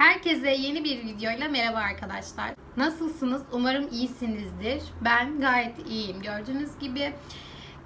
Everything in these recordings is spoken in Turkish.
Herkese yeni bir videoyla merhaba arkadaşlar. Nasılsınız? Umarım iyisinizdir. Ben gayet iyiyim. Gördüğünüz gibi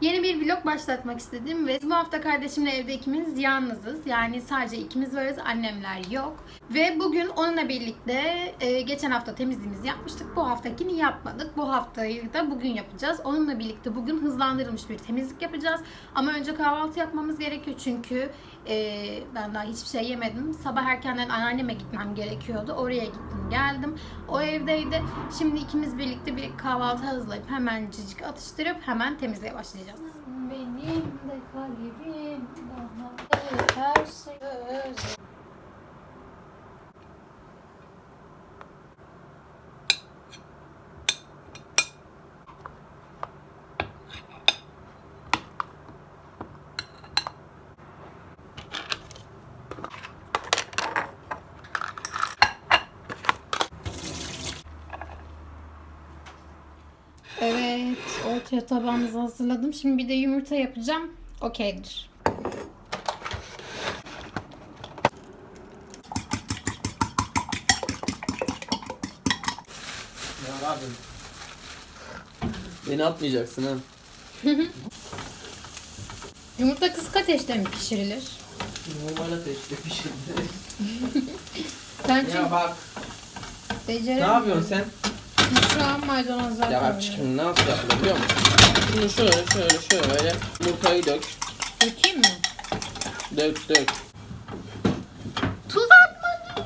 yeni bir vlog başlatmak istedim ve bu hafta kardeşimle evde ikimiz yalnızız. Yani sadece ikimiz varız. Annemler yok. Ve bugün onunla birlikte e, geçen hafta temizliğimizi yapmıştık. Bu haftakini yapmadık. Bu haftayı da bugün yapacağız. Onunla birlikte bugün hızlandırılmış bir temizlik yapacağız. Ama önce kahvaltı yapmamız gerekiyor çünkü e, ben daha hiçbir şey yemedim. Sabah erkenden anneanneme gitmem gerekiyordu. Oraya gittim geldim. O evdeydi. Şimdi ikimiz birlikte bir kahvaltı hazırlayıp hemen cicik atıştırıp hemen temizliğe başlayacağız. Benim de kalbim bana her şey özel. Evet, ortaya tabağımızı hazırladım. Şimdi bir de yumurta yapacağım. Okeydir. Ya abi. Beni atmayacaksın ha. Yumurta kısık ateşte mi pişirilir? Normal ateşte pişirdi. Ben ya çünkü bak. Ne yapıyorsun sen? An maydanozlar Ya bak koyuyorum. şimdi nasıl yapılır biliyor musun? Şunu şöyle şöyle şöyle yumurtayı dök. Dökeyim mi? Dök dök. Tuz atmadım.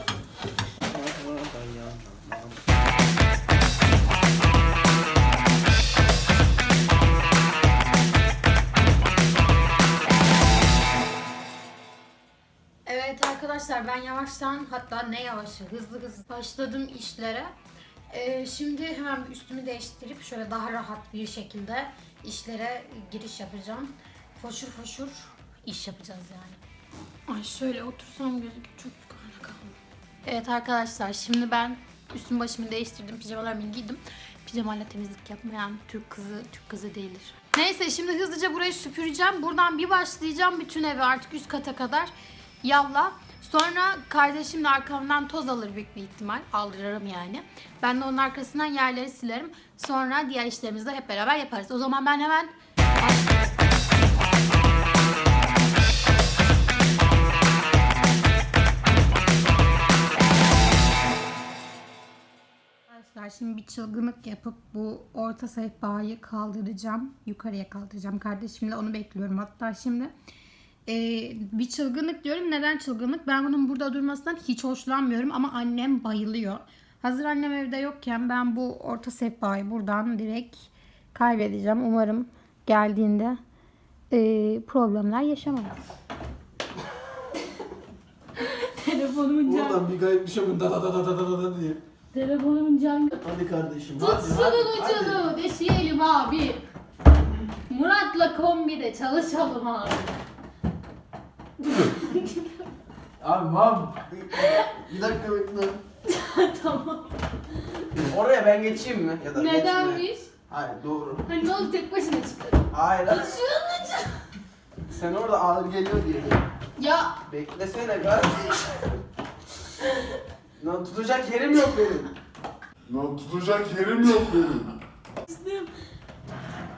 Evet arkadaşlar ben yavaştan hatta ne yavaşı hızlı hızlı başladım işlere. Ee, şimdi hemen üstümü değiştirip şöyle daha rahat bir şekilde işlere giriş yapacağım. Foşur foşur iş yapacağız yani. Ay şöyle otursam gözüküp çok yukarıda kaldım. Evet arkadaşlar şimdi ben üstüm başımı değiştirdim. Pijamalarımı giydim. Pijamayla temizlik yapmayan Türk kızı Türk kızı değildir. Neyse şimdi hızlıca burayı süpüreceğim. Buradan bir başlayacağım bütün evi artık üst kata kadar. Yalla. Sonra kardeşim de arkamdan toz alır büyük bir ihtimal. Aldırırım yani. Ben de onun arkasından yerleri silerim. Sonra diğer işlerimizi de hep beraber yaparız. O zaman ben hemen Arkadaşlar şimdi bir çılgınlık yapıp bu orta sehpayı kaldıracağım. Yukarıya kaldıracağım. Kardeşimle onu bekliyorum hatta şimdi. Ee, bir çılgınlık diyorum. Neden çılgınlık? Ben bunun burada durmasından hiç hoşlanmıyorum ama annem bayılıyor. Hazır annem evde yokken ben bu orta sehpayı buradan direkt kaybedeceğim. Umarım geldiğinde ee, problemler yaşamayız. Telefonumun canı. Oradan bir kayıp düşemem da da da da da da da diye. Telefonumun canı. Hadi kardeşim Tut şunun ucunu deşeyelim abi. Murat'la kombide çalışalım abi. Abi mam. Bir dakika bekle. tamam. Oraya ben geçeyim mi? Ya da geçme. Nedenmiş? Hayır doğru. Hani ne oldu tek başına çıkar. Hayır. lan. Şunun ucunu. Sen orada ağır geliyor diye. Ya Beklesene kardeşim. Lan tutacak yerim yok benim. Lan tutacak yerim yok benim.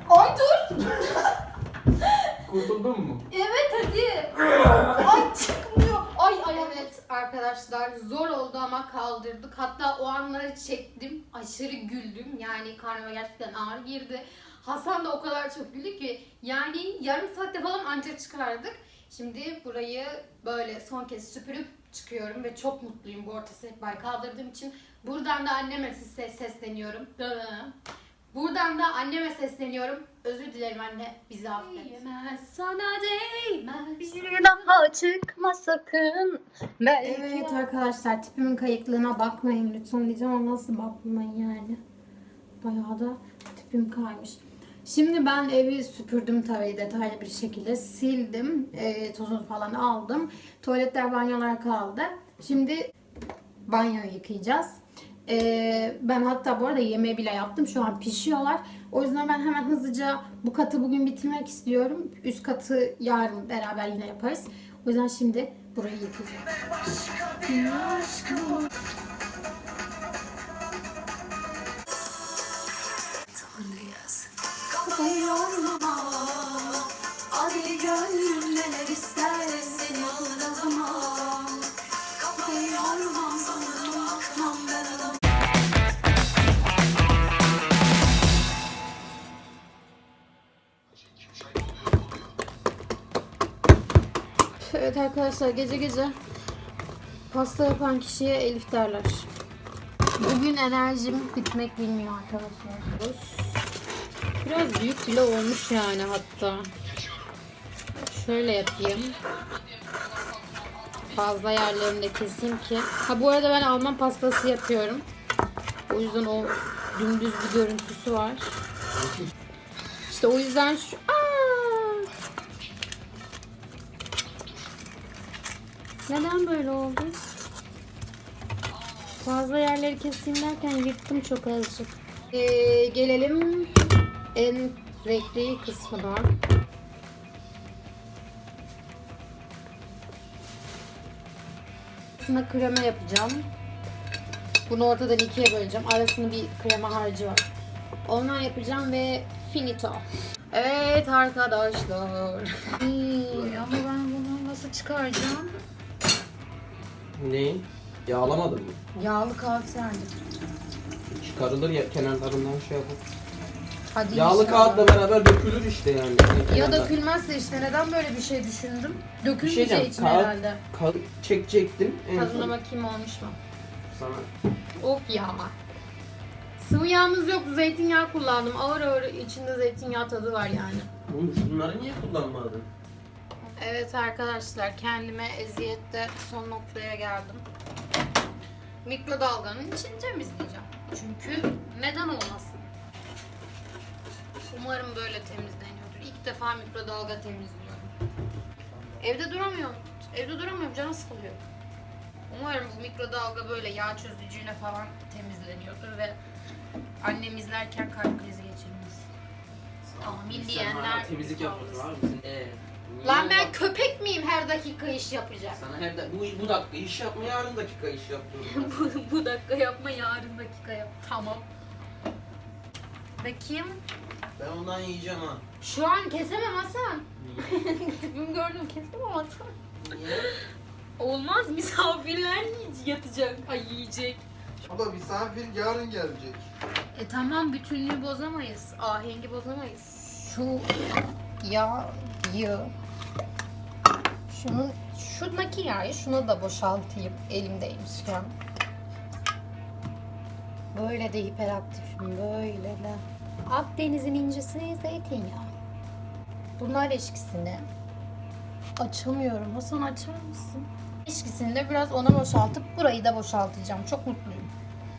ay dur. Kurtuldun mu? Evet hadi. Ay çıkmıyor. Ay ay evet arkadaşlar zor oldu ama kaldırdık. Hatta o anları çektim. Aşırı güldüm. Yani karnıma gerçekten ağır girdi. Hasan da o kadar çok güldü ki yani yarım saatte falan ancak çıkardık. Şimdi burayı böyle son kez süpürüp çıkıyorum ve çok mutluyum bu orta sehpayı kaldırdığım için. Buradan da anneme ses sesleniyorum. Buradan da anneme sesleniyorum. Özür dilerim anne bizi affet. Değmez sana değmez. Bir daha çıkma sakın. Evet arkadaşlar tipimin kayıklığına bakmayın lütfen diyeceğim ama nasıl bakmayın yani. Bayağı da tipim kaymış. Şimdi ben evi süpürdüm tabii detaylı bir şekilde sildim. E, tozunu falan aldım. Tuvaletler banyolar kaldı. Şimdi banyoyu yıkayacağız. Ee, ben hatta bu arada yemeği bile yaptım. Şu an pişiyorlar. O yüzden ben hemen hızlıca bu katı bugün bitirmek istiyorum. Üst katı yarın beraber yine yaparız. O yüzden şimdi burayı yıkayacağım. gönlüm neler ister seni aldatamam Kafayı yorma Evet arkadaşlar gece gece pasta yapan kişiye Elif derler. Bugün enerjim bitmek bilmiyor arkadaşlar. Biraz büyük bile olmuş yani hatta. Şöyle yapayım. Fazla yerlerini de keseyim ki. Ha bu arada ben Alman pastası yapıyorum. O yüzden o dümdüz bir görüntüsü var. İşte o yüzden şu... Aa! Neden böyle oldu? Fazla yerleri keseyim derken yırttım çok azıcık. Ee, gelelim en zevkli kısmına. Arasına krema yapacağım. Bunu ortadan ikiye böleceğim. Arasında bir krema harcı var. Ondan yapacağım ve finito. Evet arkadaşlar. İyi, ama ben bunu nasıl çıkaracağım? Neyin? Yağlamadın mı? Yağlı kağıt serdim. Çıkarılır ya kenarlarından şey yapıp. Hadi Yağlı inşallah. kağıtla beraber dökülür işte yani. Ya Kenardan. dökülmezse işte neden böyle bir şey düşündüm? Bir şey Dökülmeyeceği diyeceğim. için Kağıt, herhalde. kağıt çekecektim. En Tadına son bakayım olmuş mu? sana. Of ya. Sıvı yağımız yok. Zeytinyağı kullandım. Ağır ağır içinde zeytinyağı tadı var yani. Oğlum bunları niye kullanmadın? Evet arkadaşlar kendime eziyette son noktaya geldim. Mikrodalganın içini temizleyeceğim. Çünkü neden olmasın? Umarım böyle temizleniyordur. İlk defa mikrodalga temizliyorum. Evde duramıyorum. Evde duramıyorum. Canım sıkılıyor. Umarım bu mikrodalga böyle yağ çözücüyle falan temizleniyordur ve annem izlerken kalp krizi geçirmez. Amin diyenler. temizlik yapıyorsun abi. Sen, ee, Lan ben bak- köpek miyim her dakika iş yapacak? Sana her da, bu, bu dakika iş yapma yarın dakika iş yapıyorum. bu, bu dakika yapma yarın dakika yap. Tamam. Bakayım. ben ondan yiyeceğim ha. Şu an kesemem Hasan. Niye? Tipimi gördüm kesemem Hasan. Niye? Olmaz misafirler yatacak. Ay yiyecek. Ama misafir yarın gelecek. E tamam bütünlüğü bozamayız. Ahengi bozamayız. Şu yağı şunun şuradaki yağı şunu da boşaltayım elimdeymişken. Böyle de hiperaktifim böyle de. Akdeniz'in incisi zeytinyağı. Bunlar eşkisini açamıyorum. Hasan açar mısın? Eşkisini de biraz ona boşaltıp burayı da boşaltacağım. Çok mutluyum.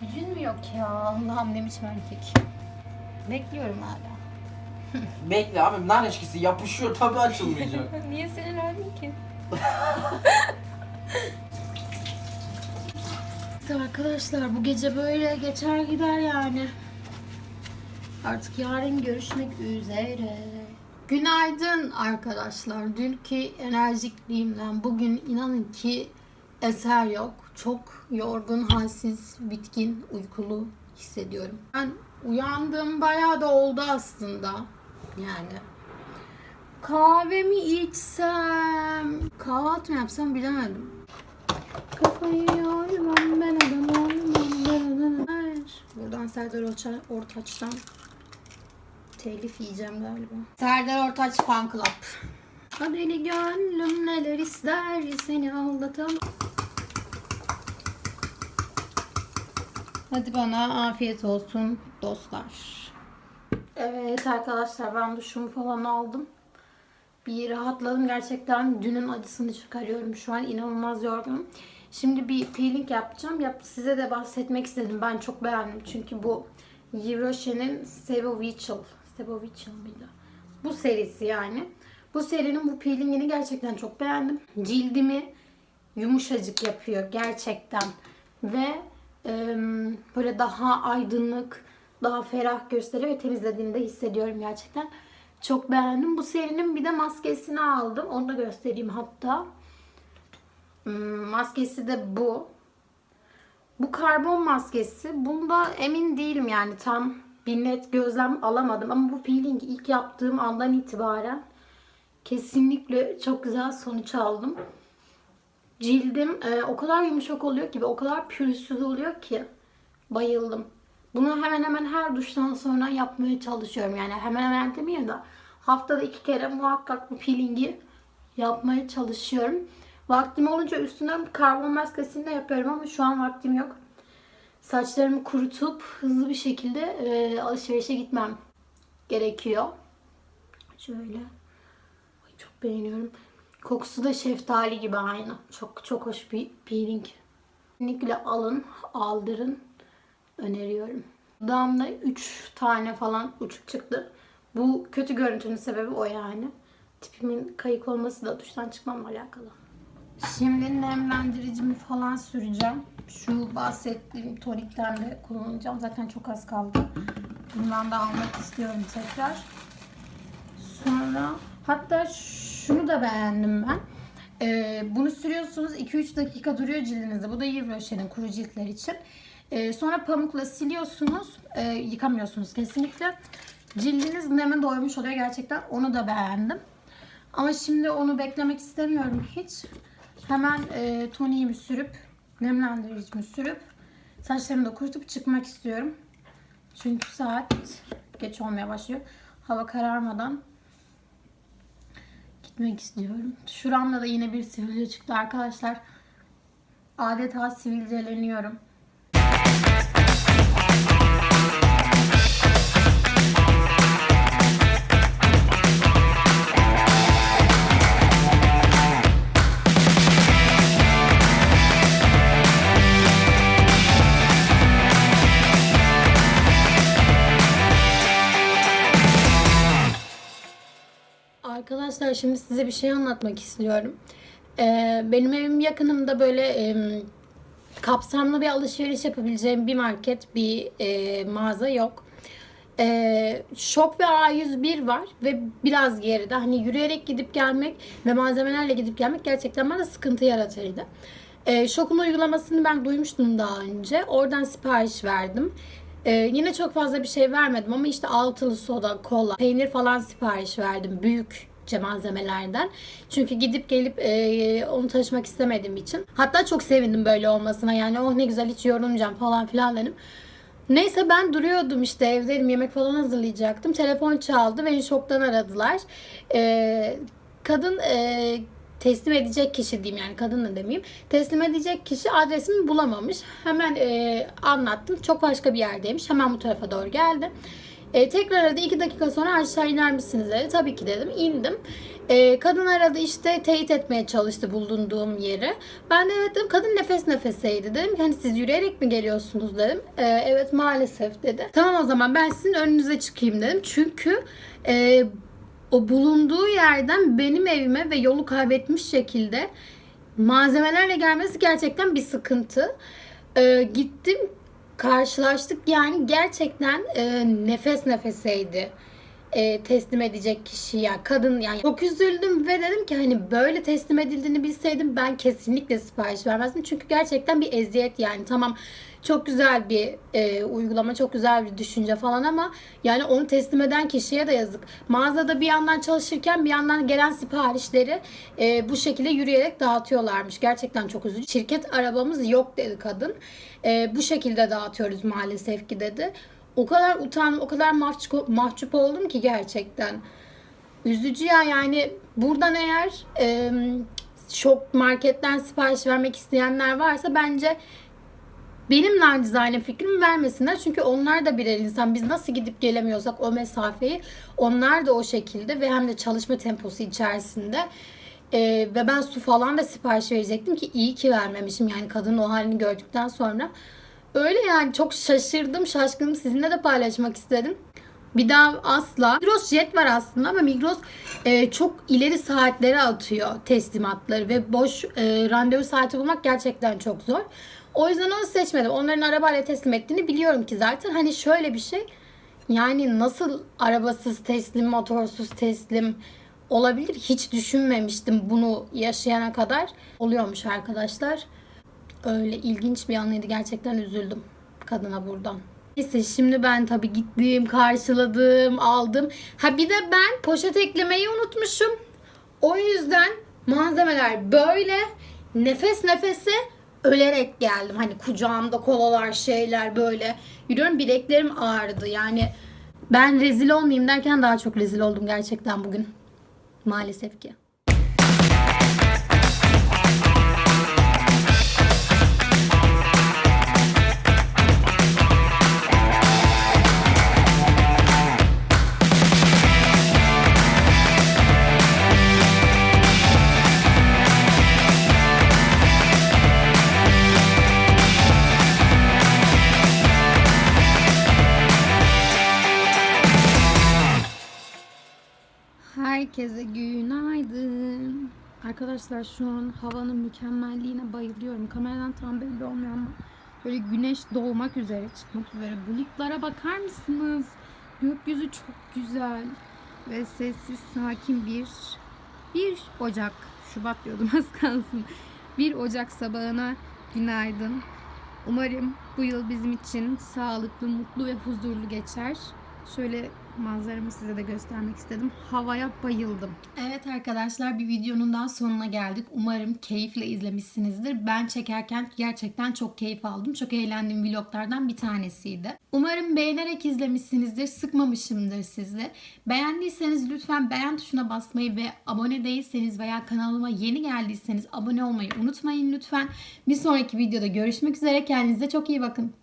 Gücün mü yok ya? Allah'ım ne biçim erkek. Bekliyorum hala. Bekle abi nar eşkisi yapışıyor tabi açılmayacak. Niye senin öldün ki? İşte arkadaşlar bu gece böyle geçer gider yani. Artık yarın görüşmek üzere. Günaydın arkadaşlar. Dünkü enerjikliğimden bugün inanın ki eser yok. Çok yorgun, halsiz, bitkin, uykulu hissediyorum. Ben uyandım bayağı da oldu aslında. Yani Kahvemi içsem, kahvaltı mı yapsam bilemedim. Kafayı yormam ben adam olmam ben adam. Hayır. Buradan Serdar Ortaç, Ortaç'tan telif yiyeceğim galiba. Serdar Ortaç Fan Club. Ha deli gönlüm neler ister seni aldatamam. Hadi bana afiyet olsun dostlar. Evet arkadaşlar ben duşumu falan aldım. Bir rahatladım gerçekten. Dünün acısını çıkarıyorum şu an. inanılmaz yorgunum. Şimdi bir peeling yapacağım. Yap, size de bahsetmek istedim. Ben çok beğendim. Çünkü bu Yves Sevovichel. Sevovichel mıydı? Bu serisi yani. Bu serinin bu peelingini gerçekten çok beğendim. Cildimi yumuşacık yapıyor gerçekten. Ve e, böyle daha aydınlık, daha ferah gösteriyor ve temizlediğini de hissediyorum gerçekten. Çok beğendim. Bu serinin bir de maskesini aldım. Onu da göstereyim hatta. Hmm, maskesi de bu. Bu karbon maskesi. Bunda emin değilim yani tam bir net gözlem alamadım. Ama bu peelingi ilk yaptığım andan itibaren Kesinlikle çok güzel sonuç aldım. Cildim e, o kadar yumuşak oluyor ki ve o kadar pürüzsüz oluyor ki bayıldım. Bunu hemen hemen her duştan sonra yapmaya çalışıyorum. Yani hemen hemen demeyeyim de haftada iki kere muhakkak bu peelingi yapmaya çalışıyorum. Vaktim olunca üstüne karbon maskesini de yapıyorum ama şu an vaktim yok. Saçlarımı kurutup hızlı bir şekilde e, alışverişe gitmem gerekiyor. Şöyle. Ay, çok beğeniyorum. Kokusu da şeftali gibi aynı. Çok çok hoş bir peeling. Kesinlikle alın, aldırın. Öneriyorum. Dudağımda 3 tane falan uçuk çıktı. Bu kötü görüntünün sebebi o yani. Tipimin kayık olması da duştan çıkmamla alakalı. Şimdi nemlendiricimi falan süreceğim. Şu bahsettiğim tonikten de kullanacağım. Zaten çok az kaldı. Bundan da almak istiyorum tekrar. Sonra hatta şunu da beğendim ben. Ee, bunu sürüyorsunuz 2-3 dakika duruyor cildinizde. Bu da Yves Rocher'in kuru ciltler için. Ee, sonra pamukla siliyorsunuz. Ee, yıkamıyorsunuz kesinlikle. Cildiniz neme doymuş oluyor gerçekten. Onu da beğendim. Ama şimdi onu beklemek istemiyorum hiç. Hemen e, toniğimi sürüp, nemlendiricimi sürüp saçlarımı da kurutup çıkmak istiyorum. Çünkü saat geç olmaya başlıyor. Hava kararmadan gitmek istiyorum. Şuramda da yine bir sivilce çıktı arkadaşlar. Adeta sivilceleniyorum. Arkadaşlar şimdi size bir şey anlatmak istiyorum. Ee, benim evim yakınımda böyle em, kapsamlı bir alışveriş yapabileceğim bir market, bir e, mağaza yok. Ee, Şok ve A101 var ve biraz geride. Hani yürüyerek gidip gelmek ve malzemelerle gidip gelmek gerçekten bana sıkıntı yaratırdı. Ee, Şok'un uygulamasını ben duymuştum daha önce. Oradan sipariş verdim. Ee, yine çok fazla bir şey vermedim ama işte altılı soda, kola, peynir falan sipariş verdim. Büyük malzemelerden. Çünkü gidip gelip e, onu taşımak istemediğim için. Hatta çok sevindim böyle olmasına. Yani oh ne güzel hiç yorulmayacağım falan filan dedim. Neyse ben duruyordum işte evdeydim yemek falan hazırlayacaktım. Telefon çaldı beni şoktan aradılar. Ee, kadın e, teslim edecek kişi diyeyim yani kadın da demeyeyim. Teslim edecek kişi adresimi bulamamış. Hemen e, anlattım. Çok başka bir yerdeymiş. Hemen bu tarafa doğru geldi. E, tekrar aradı. iki dakika sonra aşağı iner misiniz dedi. Tabii ki dedim. İndim. E, kadın aradı işte teyit etmeye çalıştı bulunduğum yeri. Ben de evet dedim. Kadın nefes nefeseydi dedim. Hani siz yürüyerek mi geliyorsunuz dedim. E, evet maalesef dedi. Tamam o zaman ben sizin önünüze çıkayım dedim. Çünkü e, o bulunduğu yerden benim evime ve yolu kaybetmiş şekilde malzemelerle gelmesi gerçekten bir sıkıntı. Ee, gittim karşılaştık yani gerçekten e, nefes nefeseydi e, teslim edecek kişi ya kadın yani çok üzüldüm ve dedim ki hani böyle teslim edildiğini bilseydim ben kesinlikle sipariş vermezdim. Çünkü gerçekten bir eziyet yani. Tamam çok güzel bir e, uygulama çok güzel bir düşünce falan ama yani onu teslim eden kişiye de yazık. Mağazada bir yandan çalışırken bir yandan gelen siparişleri e, bu şekilde yürüyerek dağıtıyorlarmış. Gerçekten çok üzücü. Şirket arabamız yok dedi kadın. E, bu şekilde dağıtıyoruz maalesef ki dedi o kadar utandım, o kadar mahcup, mahcup oldum ki gerçekten. Üzücü ya yani buradan eğer e, şok marketten sipariş vermek isteyenler varsa bence benim nacizane fikrimi vermesinler. Çünkü onlar da birer insan. Biz nasıl gidip gelemiyorsak o mesafeyi onlar da o şekilde ve hem de çalışma temposu içerisinde. Ee, ve ben su falan da sipariş verecektim ki iyi ki vermemişim. Yani kadının o halini gördükten sonra. Öyle yani çok şaşırdım, şaşkınım. Sizinle de paylaşmak istedim. Bir daha asla. Migros Jet var aslında ama Migros e, çok ileri saatlere atıyor teslimatları ve boş e, randevu saati bulmak gerçekten çok zor. O yüzden onu seçmedim. Onların arabayla teslim ettiğini biliyorum ki zaten. Hani şöyle bir şey. Yani nasıl arabasız teslim, motorsuz teslim olabilir? Hiç düşünmemiştim bunu yaşayana kadar. Oluyormuş arkadaşlar. Öyle ilginç bir anıydı. Gerçekten üzüldüm kadına buradan. Neyse şimdi ben tabii gittim, karşıladım, aldım. Ha bir de ben poşet eklemeyi unutmuşum. O yüzden malzemeler böyle nefes nefese ölerek geldim. Hani kucağımda kolalar şeyler böyle. Yürüyorum bileklerim ağrıdı. Yani ben rezil olmayayım derken daha çok rezil oldum gerçekten bugün. Maalesef ki. Herkese günaydın. Arkadaşlar şu an havanın mükemmelliğine bayılıyorum. Kameradan tam belli olmuyor ama böyle güneş doğmak üzere, çıkmak üzere. Bulutlara bakar mısınız? Gökyüzü çok güzel ve sessiz, sakin bir bir Ocak, Şubat diyordum az kalsın. Bir Ocak sabahına günaydın. Umarım bu yıl bizim için sağlıklı, mutlu ve huzurlu geçer. Şöyle manzaramı size de göstermek istedim. Havaya bayıldım. Evet arkadaşlar bir videonun daha sonuna geldik. Umarım keyifle izlemişsinizdir. Ben çekerken gerçekten çok keyif aldım. Çok eğlendiğim vloglardan bir tanesiydi. Umarım beğenerek izlemişsinizdir. Sıkmamışımdır sizi. Beğendiyseniz lütfen beğen tuşuna basmayı ve abone değilseniz veya kanalıma yeni geldiyseniz abone olmayı unutmayın lütfen. Bir sonraki videoda görüşmek üzere. Kendinize çok iyi bakın.